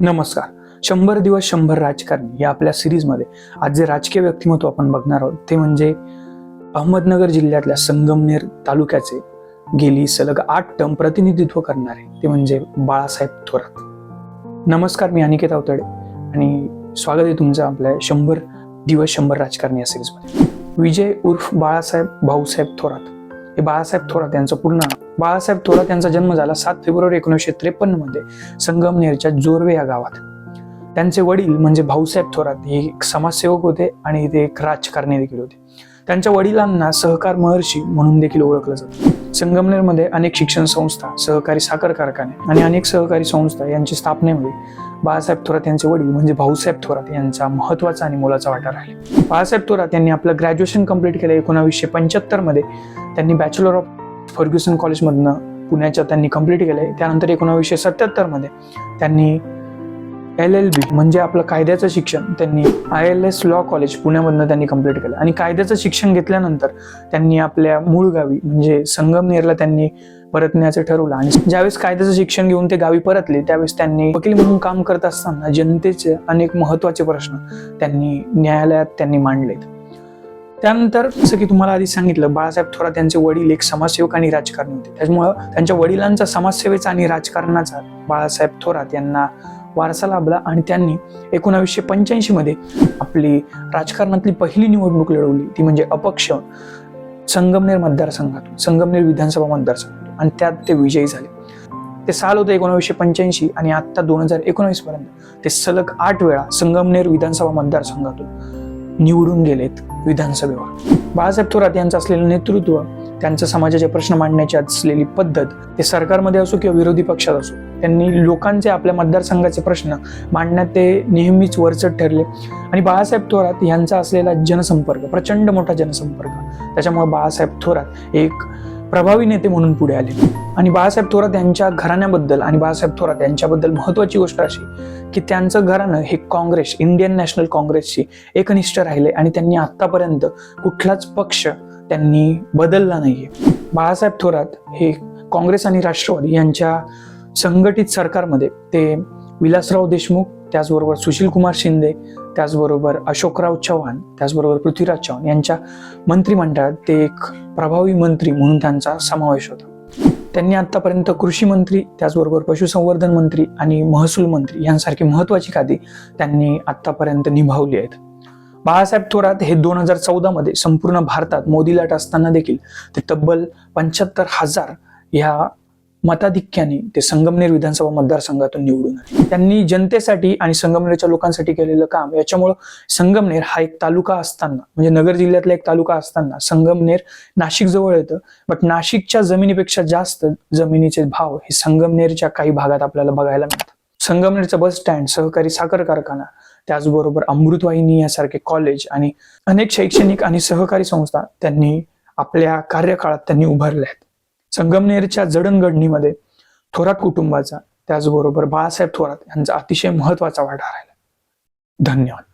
नमस्कार. शंभर दिवस शंभर राजकारणी या आपल्या सिरीजमध्ये आज जे राजकीय व्यक्तिमत्व आपण बघणार आहोत ते म्हणजे अहमदनगर जिल्ह्यातल्या संगमनेर तालुक्याचे गेली सलग आठ टर्म प्रतिनिधित्व करणारे ते म्हणजे बाळासाहेब थोरात. नमस्कार मी अनिकेत अवतडे आणि स्वागत आहे तुमचं आपल्या शंभर दिवस शंभर राजकारणी या सिरीजमध्ये. विजय उर्फ बाळासाहेब भाऊसाहेब थोरात. हे बाळासाहेब थोरात यांचं पूर्ण नाव. बाळासाहेब थोरात यांचा जन्म झाला सात फेब्रुवारी एकोणीसशे त्रेपन्नमध्ये संगमनेरच्या जोरवे या गावात. त्यांचे वडील म्हणजे भाऊसाहेब थोरात हे एक समाजसेवक होते आणि ते एक राजकारणी देखील होते. त्यांच्या वडिलांना सहकार महर्षी म्हणून देखील ओळखलं जातं. संगमनेरमध्ये अनेक शिक्षण संस्था सहकारी साखर कारखाने आणि अनेक सहकारी संस्था यांची स्थापनेमध्ये बाळासाहेब थोरात यांचे वडील म्हणजे भाऊसाहेब थोरात यांचा महत्त्वाचा आणि मोलाचा वाटा राहिला. बाळासाहेब थोरात यांनी आपलं ग्रॅज्युएशन कंप्लीट केलं एकोणावीसशे पंच्याहत्तरमध्ये. त्यांनी बॅचलर ऑफ फर्ग्युसन कॉलेजमधनं पुण्याच्या त्यांनी कंप्लीट आहे त्यानंतर एकोणावीसशे सत्याहत्तरमध्ये त्यांनी एल एल बी म्हणजे आपलं कायद्याचं शिक्षण. त्यांनी I L S law college पुण्यामधनं त्यांनी कंप्लीट केलं. आणि कायद्याचं शिक्षण घेतल्यानंतर त्यांनी आपल्या मूळ गावी म्हणजे संगमनेरला त्यांनी परतण्याचं ठरवलं. आणि ज्यावेळेस कायद्याचं शिक्षण घेऊन ते गावी परतले त्यावेळेस त्यांनी वकील म्हणून काम करत असताना जनतेचे अनेक महत्त्वाचे प्रश्न त्यांनी न्यायालयात त्यांनी मांडलेत. त्यानंतर जसं की तुम्हाला आधी सांगितलं बाळासाहेब थोरात यांचे वडील एक समाजसेवक आणि राजकारणी होते. त्याच्यामुळं त्यांच्या वडिलांचा समाजसेवेचा आणि राजकारणाचा बाळासाहेब थोरात यांना वारसा लाभला आणि त्यांनी एकोणावीसशे पंच्याऐंशीमध्ये आपली राजकारणातली पहिली निवडणूक लढवली. ती म्हणजे अपक्ष संगमनेर मतदारसंघातून संगमनेर विधानसभा मतदारसंघातून. आणि त्यात ते विजयी झाले. ते साल होतं एकोणावीसशे पंच्याऐंशी आणि आत्ता दोन हजार एकोणावीस पर्यंत ते सलग आठ वेळा संगमनेर विधानसभा मतदारसंघातून निवडून गेलेत विधानसभेवर. बाळासाहेब थोरात यांचं असलेलं नेतृत्व त्यांचं समाजाचे प्रश्न मांडण्याची असलेली पद्धत ते सरकारमध्ये असो किंवा विरोधी पक्षात असो त्यांनी लोकांचे आपल्या मतदारसंघाचे प्रश्न मांडण्यात ते नेहमीच वरचट ठरले. आणि बाळासाहेब थोरात यांचा असलेला जनसंपर्क प्रचंड मोठा जनसंपर्क त्याच्यामुळे बाळासाहेब थोरात एक प्रभावी नेते म्हणून पुढे आले. आणि बाळासाहेब थोरात यांच्या घराण्याबद्दल आणि बाळासाहेब थोरात यांच्याबद्दल महत्वाची गोष्ट अशी की त्यांचं घराणं हे काँग्रेस इंडियन नॅशनल काँग्रेसशी एकनिष्ठ राहिले आणि त्यांनी आतापर्यंत कुठलाच पक्ष त्यांनी बदलला नाहीये. बाळासाहेब थोरात हे काँग्रेस आणि राष्ट्रवादी यांच्या संघटित सरकारमध्ये ते विलासराव देशमुख त्याचबरोबर सुशील कुमार शिंदे त्याचबरोबर अशोकराव चव्हाण त्याचबरोबर पृथ्वीराज चव्हाण यांच्या मंत्रिमंडळात ते एक प्रभावी मंत्री म्हणून त्यांचा समावेश होता. त्यांनी आतापर्यंत कृषी मंत्री त्याचबरोबर पशुसंवर्धन मंत्री आणि महसूल मंत्री यांसारखी महत्वाची खाती त्यांनी आतापर्यंत निभावली आहेत. बाळासाहेब थोरात हे दोन हजार चौदामध्ये संपूर्ण भारतात मोदी लाट असताना देखील ते तब्बल पंच्याहत्तर हजार ह्या मताधिक्याने ते संगमनेर विधानसभा मतदारसंघातून निवडून आले. त्यांनी जनतेसाठी आणि संगमनेरच्या लोकांसाठी केलेलं काम याच्यामुळं संगमनेर हा एक तालुका असताना म्हणजे नगर जिल्ह्यातला एक तालुका असताना संगमनेर नाशिक जवळ येतं. बट नाशिकच्या जमिनीपेक्षा जास्त जमिनीचे भाव हे संगमनेरच्या काही भागात आपल्याला बघायला मिळतात. संगमनेरचं बस स्टँड सहकारी साखर कारखाना त्याचबरोबर अमृतवाहिनी यासारखे कॉलेज आणि अनेक शैक्षणिक आणि सहकारी संस्था त्यांनी आपल्या कार्यकाळात त्यांनी उभारल्या आहेत संगमनेरच्या जडणघडणीमध्ये थोरात कुटुंबाचा त्याचबरोबर बाळासाहेब थोरात यांचा अतिशय महत्त्वाचा वाटा राहिला. धन्यवाद.